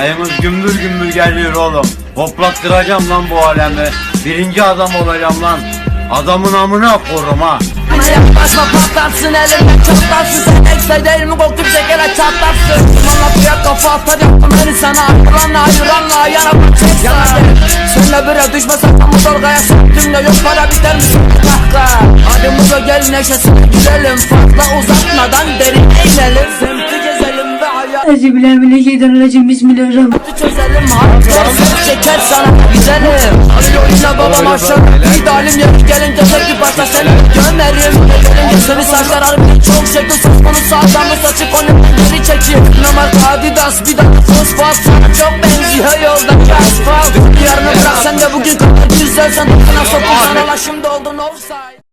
Ayımız gümbür gümbür geliyor oğlum. Hoplattıracağım lan bu alemi. Birinci adam olacağım lan. Adamın amına korum ha. Bana yaklaşma patlarsın elimden çatlarsın Sen eksay değil mi? Koktup şekere çatlarsın Dumanla suya kafa atar yaptım beni sana Ayıranla ayıranla yana bıçak Sen de bire düşmesen tam bu dalgaya Söktüm de yok para biter mi kahka Hadi muzo gel neşesine gülelim Fazla uzatmadan derin eğlenelim Euzubillahimineşşeytanirracim Bismillahirrahmanirrahim. Çözelim ses çeker sana gidelim Arıyor yine babam aşağı. İdealim yeri gelince tepki başta seni gömerim Gelince seni saçlar harbi çok şekil. Söz konusu adamı saçı onu geri çekeyim Numara Adidas bir dakika fosfat Sana çok benziyor yoldaki asfalt Yarını bırak sen de bugün kadar güzelsen Dokuna sokun sana la şimdi oldun offside